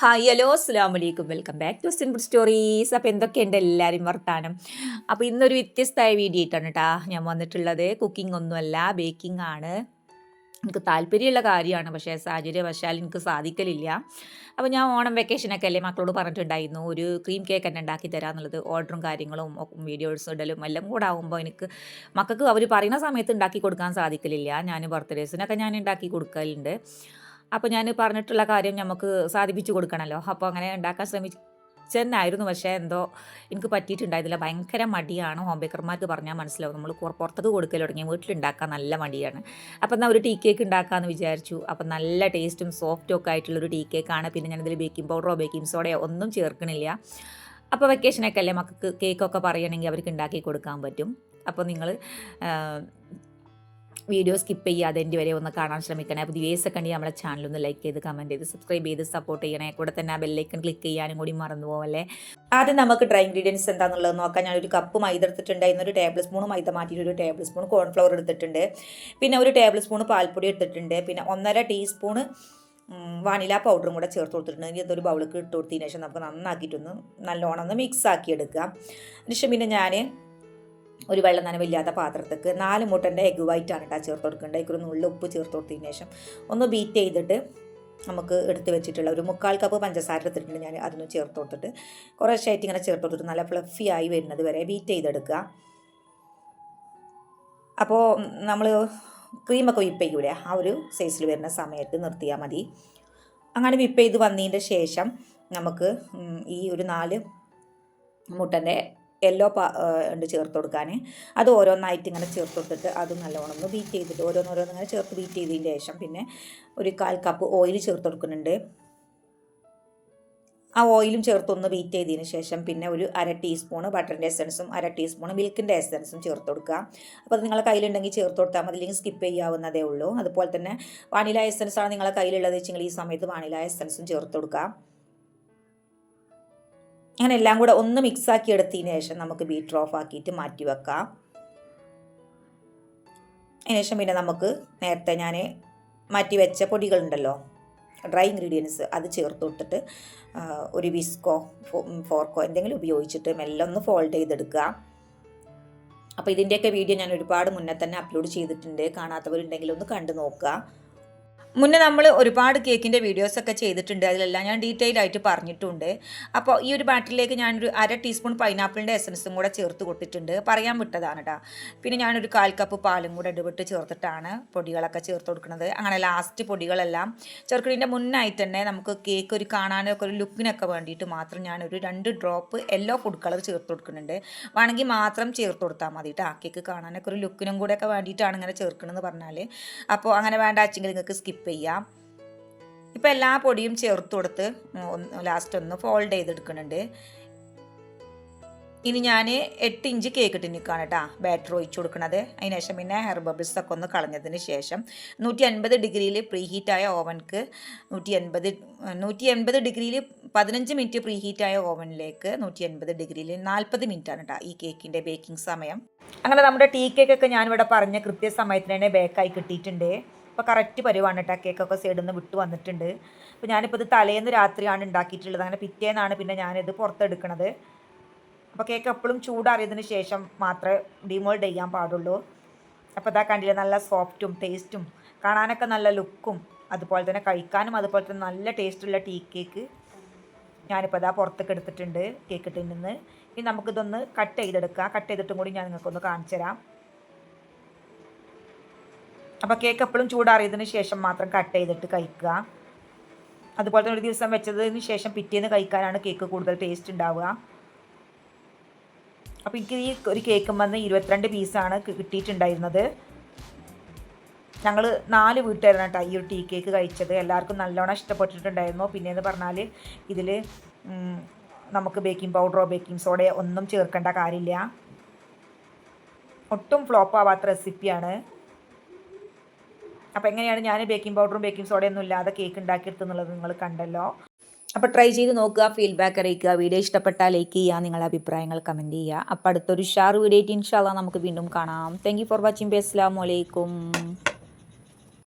Hi hello അസ്സാം വലൈക്കും welcome back to simple stories അപ്പോൾ എന്തൊക്കെയുണ്ട് എല്ലാവരും വർത്താനം? അപ്പോൾ ഇന്നൊരു വ്യത്യസ്തമായ വീഡിയോ ആയിട്ടാണ് കേട്ടോ ഞാൻ വന്നിട്ടുള്ളത്. കുക്കിംഗ് ഒന്നുമല്ല ബേക്കിംഗ് ആണ്. എനിക്ക് താല്പര്യമുള്ള കാര്യമാണ് പക്ഷേ സാഹചര്യവശാൽ എനിക്ക് സാധിക്കലില്ല. അപ്പോൾ ഞാൻ ഓണം വെക്കേഷനൊക്കെ അല്ലേ മക്കളോട് പറഞ്ഞിട്ടുണ്ടായിരുന്നു. ഒരു ക്രീം കേക്ക് തന്നെ ഉണ്ടാക്കി തരാമെന്നുള്ളത് ഓർഡറും കാര്യങ്ങളും വീഡിയോസ് ഇടലും എല്ലാം കൂടെ ആകുമ്പോൾ എനിക്ക് മക്കൾക്ക് അവർ പറയുന്ന സമയത്ത് ഉണ്ടാക്കി കൊടുക്കാൻ സാധിക്കലില്ല. ഞാൻ ബർത്ത്ഡേസിനൊക്കെ ഞാൻ ഉണ്ടാക്കി കൊടുക്കലുണ്ട്. അപ്പോൾ ഞാൻ പറഞ്ഞിട്ടുള്ള കാര്യം നമുക്ക് സാധിപ്പിച്ചു കൊടുക്കണമല്ലോ അപ്പോൾ അങ്ങനെ ഉണ്ടാക്കാൻ ശ്രമിച്ചെന്നായിരുന്നു. പക്ഷേ എന്തോ എനിക്ക് പറ്റിയിട്ടുണ്ടായിരുന്നില്ല. ഭയങ്കര മടിയാണ്. ഹോം ബേക്കർമാർക്ക് പറഞ്ഞാൽ മനസ്സിലാവും. നമ്മൾ പുറത്തത് കൊടുക്കൽ തുടങ്ങി വീട്ടിലുണ്ടാക്കാൻ നല്ല മടിയാണ്. അപ്പോൾ എന്നാൽ ഒരു ടീ കേക്ക് ഉണ്ടാക്കാമെന്ന് വിചാരിച്ചു. അപ്പം നല്ല ടേസ്റ്റും സോഫ്റ്റും ഒക്കെ ആയിട്ടുള്ളൊരു ടീ കേക്കാണ് പിന്നെ ഞാനിതിൽ ബേക്കിംഗ് പൗഡറോ ബേക്കിംഗ് സോഡയോ ഒന്നും ചേർക്കണില്ല. അപ്പോൾ വെക്കേഷനൊക്കെ അല്ലേ മക്കൾക്ക് കേക്കൊക്കെ പറയണമെങ്കിൽ അവർക്ക് ഉണ്ടാക്കി കൊടുക്കാൻ പറ്റും. അപ്പോൾ നിങ്ങൾ വീഡിയോ സ്കിപ്പ് ചെയ്യാതെ എന്റെ വരെ ഒന്ന് കാണാൻ ശ്രമിക്കണേ. അപ്പോൾ ദിവസമൊക്കെ ഉണ്ടെങ്കിൽ നമ്മുടെ ചാനൽ ഒന്ന് ലൈക്ക് ചെയ്ത് കമന്റ് ചെയ്ത് സബ്സ്ക്രൈബ് ചെയ്ത് സപ്പോർട്ട് ചെയ്യണേ. കൂടെ തന്നെ ആ ബെല്ലൈക്കൺ ക്ലിക്ക് ചെയ്യാനും കൂടി മറന്നു പോവല്ലേ ആദ്യം നമുക്ക് ഡ്രൈ ഇൻഗ്രീഡിയൻസ് എന്താണെന്നുള്ളത് നോക്കാം. ഞാനൊരു കപ്പ് മൈദ എടുത്തിട്ടുണ്ടായിരുന്നു. ഒരു ടേബിൾ സ്പൂൺ മൈദ മാറ്റിയിട്ട് ഒരു ടേബിൾ സ്പൂൺ കോൺഫ്ലവർ എടുത്തിട്ടുണ്ട്. പിന്നെ ഒരു ടേബിൾ സ്പൂൺ പാൽപ്പൊടി എടുത്തിട്ടുണ്ട്. പിന്നെ ഒന്നര ടീസ്പൂൺ വാനില പൗഡറും കൂടെ ചേർത്ത് കൊടുത്തിട്ടുണ്ട്. ഇനി ബൗളിൽ ഇട്ട് കൊടുത്തതിന് ശേഷം നമുക്ക് നന്നാക്കിയിട്ടൊന്ന് നല്ലോണം ഒന്ന് മിക്സ് ആക്കി എടുക്കാം അതിനുശേഷം പിന്നെ ഞാൻ ഒരു വെള്ളം നനവില്ലാത്ത പാത്രത്തേക്ക് നാല് മുട്ടന്റെ എഗ് വൈറ്റ് ആണ് കേട്ടോ ചേർത്ത് കൊടുക്കേണ്ടത് അതിക്കൊരു നുള്ളിൽ ഉപ്പ് ചേർത്ത് കൊടുത്തതിന് ശേഷം ഒന്ന് ബീറ്റ് ചെയ്തിട്ട് നമുക്ക് എടുത്ത് വെച്ചിട്ടുള്ള ഒരു മുക്കാൽ കപ്പ് പഞ്ചസാര എടുത്തിട്ടുണ്ട് ഞാൻ അതൊന്ന് ചേർത്ത് കൊടുത്തിട്ട്. കുറേശ്ശായിട്ട് ഇങ്ങനെ ചേർത്ത് കൊടുത്തിട്ട് നല്ല ഫ്ലഫി ആയി വരുന്നത് വരെ ബീറ്റ് ചെയ്തെടുക്കുക. അപ്പോൾ നമ്മൾ ക്രീമൊക്കെ വിപ്പ് ചെയ്യൂലേ ആ ഒരു സൈസിൽ വരുന്ന സമയത്ത് നിർത്തിയാൽ മതി. അങ്ങനെ വിപ്പ് ചെയ്ത് വന്നതിന്റെ ശേഷം നമുക്ക് ഈ ഒരു നാല് മുട്ടന്റെ യെല്ലോ പാ ഉണ്ട് ചേർത്ത് കൊടുക്കാൻ അത് ഓരോന്നായിട്ട് ഇങ്ങനെ ചേർത്ത് കൊടുത്തിട്ട് അത് നല്ലോണം ഒന്ന് ബീറ്റ് ചെയ്തിട്ട് ഓരോന്നോരോന്ന് ഇങ്ങനെ ചേർത്ത് ബീറ്റ് ചെയ്തതിന് ശേഷം പിന്നെ ഒരു കാൽ കപ്പ് ഓയിൽ ചേർത്ത് കൊടുക്കുന്നുണ്ട്. ആ ഓയിലും ചേർത്തൊന്ന് ബീറ്റ് ചെയ്തതിന് ശേഷം പിന്നെ ഒരു അര ടീസ്പൂണ് ബട്ടറിന്റെ എസൻസും അര ടീസ്പൂണ് മിൽക്കിന്റെ എസൻസും ചേർത്ത് കൊടുക്കുക. അപ്പോൾ അത് നിങ്ങളെ കയ്യിലുണ്ടെങ്കിൽ ചേർത്ത് കൊടുത്താൽ മതി. അല്ലെങ്കിൽ സ്കിപ്പ് ചെയ്യാവുന്നതേ ഉള്ളൂ. അതുപോലെ തന്നെ വാനില എസൻസ് ആണ് നിങ്ങളെ കയ്യിലുള്ളത് വെച്ചെങ്കിൽ ഈ സമയത്ത് വാനില എസൻസും ചേർത്ത് കൊടുക്കുക. അങ്ങനെ എല്ലാം കൂടെ ഒന്ന് മിക്സ് ആക്കി എടുത്തതിന് ശേഷം നമുക്ക് ബീറ്റർ ഓഫ് ആക്കിയിട്ട് മാറ്റി വെക്കാം. അതിനുശേഷം പിന്നെ നമുക്ക് നേരത്തെ ഞാൻ മാറ്റി വെച്ച പൊടികളുണ്ടല്ലോ ഡ്രൈ ഇൻഗ്രീഡിയൻസ് അത് ചേർത്ത് കൊടുത്തിട്ട് ഒരു വിസ്കോ ഫോർക്കോ എന്തെങ്കിലും ഉപയോഗിച്ചിട്ട് മെല്ലെ ഒന്ന് ഫോൾഡ് ചെയ്തെടുക്കുക. അപ്പോൾ ഇതിന്റെയൊക്കെ വീഡിയോ ഞാൻ ഒരുപാട് മുന്നേ തന്നെ അപ്ലോഡ് ചെയ്തിട്ടുണ്ട്. കാണാത്തവരുണ്ടെങ്കിൽ ഒന്ന് കണ്ടു നോക്കുക. മുന്നേ നമ്മൾ ഒരുപാട് കേക്കിന്റെ വീഡിയോസൊക്കെ ചെയ്തിട്ടുണ്ട്. അതിലെല്ലാം ഞാൻ ഡീറ്റെയിൽ ആയിട്ട് പറഞ്ഞിട്ടുണ്ട്. അപ്പോൾ ഈ ഒരു ബാറ്ററിലേക്ക് ഞാനൊരു അര ടീസ്പൂൺ പൈനാപ്പിളിന്റെ എസൻസും കൂടെ ചേർത്ത് കൊടുത്തിട്ടുണ്ട്. പറയാൻ വിട്ടതാണ് കേട്ടോ പിന്നെ ഞാനൊരു കാൽ കപ്പ് പാലും കൂടെ ഇടപെട്ട് ചേർത്തിട്ടാണ് പൊടികളൊക്കെ ചേർത്ത് കൊടുക്കുന്നത്. അങ്ങനെ ലാസ്റ്റ് പൊടികളെല്ലാം ചേർക്കുന്നതിന്റെ മുന്നായിട്ട് തന്നെ നമുക്ക് കേക്ക് ഒരു കാണാനൊക്കെ ഒരു ലുക്കിനൊക്കെ വേണ്ടിയിട്ട് മാത്രം ഞാനൊരു രണ്ട് ഡ്രോപ്പ് യെല്ലോ ഫുഡ് കളർ ചേർത്ത് കൊടുക്കുന്നുണ്ട്. വേണമെങ്കിൽ മാത്രം ചേർത്ത് കൊടുത്താൽ മതി കേട്ടോ കേക്ക് കാണാനൊക്കെ ഒരു ലുക്കിനും കൂടെ ഒക്കെ വേണ്ടിയിട്ടാണ് ഇങ്ങനെ ചേർക്കണമെന്ന് പറഞ്ഞാൽ അപ്പോൾ അങ്ങനെ വേണ്ട വെച്ചെങ്കിൽ നിങ്ങൾക്ക് സ്കിപ്പ് ചെയ്യാം. ഇപ്പോൾ എല്ലാ പൊടിയും ചേർത്ത് കൊടുത്ത് ലാസ്റ്റ് ഒന്ന് ഫോൾഡ് ചെയ്തെടുക്കുന്നുണ്ട്. ഇനി ഞാൻ എട്ട് ഇഞ്ച് കേക്ക് ടിന്നിക്കാണ് കേട്ടോ ബാറ്റർ ഒഴിച്ചു കൊടുക്കണത്. അതിനുശേഷം പിന്നെ ഹെയർ ബബിൾസ് ഒക്കെ ഒന്ന് കളഞ്ഞതിന് ശേഷം നൂറ്റി അൻപത് ഡിഗ്രിയിൽ പ്രീ ഹീറ്റായ ഓവൻക്ക് നൂറ്റി എൺപത് നൂറ്റി എൺപത് ഡിഗ്രിയിൽ പതിനഞ്ച് മിനിറ്റ് പ്രീ ഹീറ്റായ ഓവനിലേക്ക് നൂറ്റി എൺപത് ഡിഗ്രിയിൽ നാൽപ്പത് മിനിറ്റാണ് കേട്ടോ ഈ കേക്കിന്റെ ബേക്കിംഗ് സമയം. അങ്ങനെ നമ്മുടെ ടീ കേക്കൊക്കെ ഞാനിവിടെ പറഞ്ഞ കൃത്യസമയത്തിന് തന്നെ ബേക്കായി കിട്ടിയിട്ടുണ്ട്. അപ്പോൾ കറക്റ്റ് പരുവാണ് കേട്ടോ കേക്കൊക്കെ സൈഡിൽ നിന്ന് വിട്ട് വന്നിട്ടുണ്ട്. അപ്പോൾ ഞാനിപ്പോൾ ഇത് തലേന്ന് രാത്രിയാണ് ഉണ്ടാക്കിയിട്ടുള്ളത് അങ്ങനെ പിറ്റേന്നാണ് പിന്നെ ഞാനിത് പുറത്തെടുക്കണത്. അപ്പോൾ കേക്ക് എപ്പോഴും ചൂടാറിയതിന് ശേഷം മാത്രമേ ഡിമോൾഡ് ചെയ്യാൻ പാടുള്ളൂ. അപ്പോൾ ഇതാ കണ്ടില്ല നല്ല സോഫ്റ്റും ടേസ്റ്റും കാണാനൊക്കെ നല്ല ലുക്കും അതുപോലെ തന്നെ കഴിക്കാനും അതുപോലെ തന്നെ നല്ല ടേസ്റ്റുള്ള ടീ കേക്ക് ഞാനിപ്പോൾ ഇതാ പുറത്തേക്ക് എടുത്തിട്ടുണ്ട് കേക്ക് ടിന്നിൽ നിന്ന്. ഇനി നമുക്കിതൊന്ന് കട്ട് ചെയ്തെടുക്കാം. കട്ട് ചെയ്തിട്ടും കൂടി ഞാൻ നിങ്ങൾക്കൊന്ന് കാണിച്ചു തരാം അപ്പോൾ കേക്ക് എപ്പോഴും ചൂടാറിയതിന് ശേഷം മാത്രം കട്ട് ചെയ്തിട്ട് കഴിക്കുക. അതുപോലെ തന്നെ ഒരു ദിവസം വെച്ചതിന് ശേഷം പിറ്റേന്ന് കഴിക്കാനാണ് കേക്ക് കൂടുതൽ ടേസ്റ്റ് ഉണ്ടാവുക. അപ്പോൾ എനിക്ക് ഈ ഒരു കേക്ക് വന്ന് ഇരുപത്തിരണ്ട് പീസാണ് കിട്ടിയിട്ടുണ്ടായിരുന്നത്. ഞങ്ങൾ നാല് വീട്ടുകാരാണ് കേട്ടോ ഈ ഒരു ടീ കേക്ക് കഴിച്ചത്. എല്ലാവർക്കും നല്ലോണം ഇഷ്ടപ്പെട്ടിട്ടുണ്ടായിരുന്നു. പിന്നെയെന്ന് പറഞ്ഞാൽ ഇതിൽ നമുക്ക് ബേക്കിംഗ് പൗഡറോ ബേക്കിംഗ് സോഡയോ ഒന്നും ചേർക്കേണ്ട കാര്യമില്ല. ഒട്ടും ഫ്ലോപ്പ് ആവാത്ത റെസിപ്പിയാണ് അപ്പോൾ എങ്ങനെയാണ് ഞാൻ ബേക്കിംഗ് പൗഡറും ബേക്കിംഗ് സോഡയൊന്നും ഇല്ലാതെ കേക്ക് ഉണ്ടാക്കിയെടുത്തെന്നുള്ളത് നിങ്ങൾ കണ്ടല്ലോ. അപ്പോൾ ട്രൈ ചെയ്ത് നോക്കുക ഫീഡ്ബാക്ക് അറിയിക്കുക വീഡിയോ ഇഷ്ടപ്പെട്ടാൽ ലൈക്ക് ചെയ്യുക നിങ്ങളുടെ അഭിപ്രായങ്ങൾ കമന്റ് ചെയ്യുക. അപ്പോൾ അടുത്തൊരു ഷാർ വീഡിയോ ഇൻഷാല്ല നമുക്ക് വീണ്ടും കാണാം. താങ്ക് ഫോർ വാച്ചിങ് ബി അസ്സാം വലൈക്കും